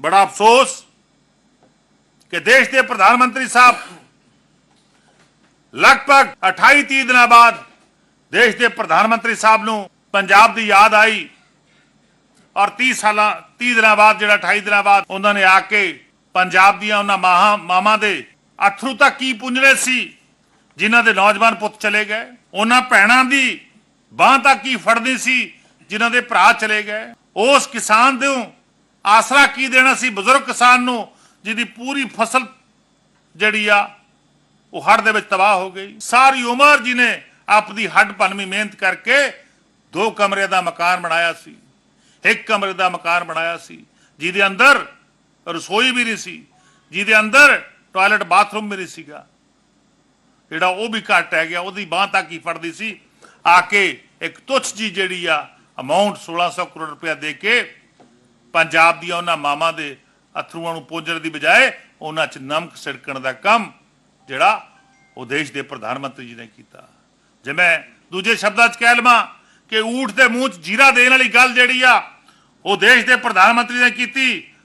ਬੜਾ ਅਫਸੋਸ ਕਿ ਦੇਸ਼ ਦੇ ਪ੍ਰਧਾਨ ਮੰਤਰੀ ਸਾਹਿਬ ਲਗਭਗ 28 30 ਦਿਨਾਂ ਬਾਅਦ ਦੇਸ਼ ਦੇ ਪ੍ਰਧਾਨ ਮੰਤਰੀ ਸਾਹਿਬ ਨੂੰ ਪੰਜਾਬ ਦੀ ਯਾਦ ਆਈ ਔਰ 30 ਸਾਲਾਂ 30 ਦਿਨਾਂ ਬਾਅਦ ਜਿਹੜਾ 28 ਦਿਨਾਂ ਬਾਅਦ ਉਹਨਾਂ ਨੇ ਆ ਕੇ ਪੰਜਾਬ ਦੀਆਂ ਉਹਨਾਂ ਮਾਹਾਂ ਮਾਮਾ ਦੇ ਅਥਰੂ ਤੱਕ ਕੀ ਪੁੰਜਣੇ ਸੀ, ਜਿਨ੍ਹਾਂ ਦੇ ਨੌਜਵਾਨ ਪੁੱਤ ਚਲੇ ਗਏ, ਉਹਨਾਂ ਭੈਣਾਂ ਦੀ ਬਾਹ ਤੱਕ ਕੀ ਫੜਦੀ ਸੀ, ਜਿਨ੍ਹਾਂ ਦੇ ਭਰਾ ਚਲੇ ਗਏ, ਉਸ ਕਿਸਾਨ ਨੂੰ ਆਸਰਾ ਕੀ ਦੇਣਾ ਸੀ ਬਜ਼ੁਰਗ ਕਿਸਾਨ ਨੂੰ, ਜਿਹਦੀ ਪੂਰੀ ਫਸਲ ਜਿਹੜੀ ਆ, ਉਹ ਹੜ ਦੇ ਵਿੱਚ ਤਬਾਹ ਹੋ ਗਈ। ਸਾਰੀ ਉਮਰ ਜਿਹਨੇ ਆਪਣੀ ਹੱਡ ਭੰਨਵੀ ਮਿਹਨਤ ਕਰਕੇ ਦੋ ਕਮਰੇ ਦਾ ਮਕਾਨ ਬਣਾਇਆ ਸੀ। ਇੱਕ ਕਮਰੇ ਦਾ ਮਕਾਨ ਬਣਾਇਆ ਸੀ, ਜਿਹਦੇ ਅੰਦਰ ਰਸੋਈ ਵੀ ਨਹੀਂ ਸੀ, ਜਿਹਦੇ ਅੰਦਰ ਟਾਇਲਟ ਬਾਥਰੂਮ ਵੀ ਨਹੀਂ ਸੀਗਾ। ਜਿਹੜਾ ਉਹ ਵੀ ਘੱਟ ਹੈ ਗਿਆ, ਉਹਦੀ ਬਾਹ ਤੱਕ ਹੀ ਫੜਦੀ ਸੀ। ਆ ਕੇ ਇੱਕ ਤੁੱਛ ਜੀ ਜਿਹੜੀ ਆ ਅਮਾਉਂਟ 1600 ਕਰੋੜ ਰੁਪਇਆ ਦੇ ਕੇ ਪੰਜਾਬ ਦੀਆਂ ਉਹਨਾਂ ਮਾਵਾਂ ਦੇ ਅਥਰੂਆਂ ਨੂੰ ਪੋਜਣ ਦੀ ਬਜਾਏ ਉਹਨਾਂ 'ਚ ਨਮਕ ਛਿੜਕਣ ਦਾ ਕੰਮ ਜਿਹੜਾ ਉਹ ਦੇਸ਼ ਦੇ ਪ੍ਰਧਾਨ ਮੰਤਰੀ ਜੀ ਨੇ ਕੀਤਾ। ਜੇ ਮੈਂ ਦੂਜੇ ਸ਼ਬਦਾਂ 'ਚ ਕਹਿ ਲਵਾਂ ਕਿ ਊਠ ਦੇ ਮੂੰਹ 'ਚ ਜੀਰਾ ਦੇਣ ਵਾਲੀ ਗੱਲ ਜਿਹੜੀ ਆ, ਉਹ ਦੇਸ਼ ਦੇ ਪ੍ਰਧਾਨ ਮੰਤਰੀ ਨੇ ਕੀਤੀ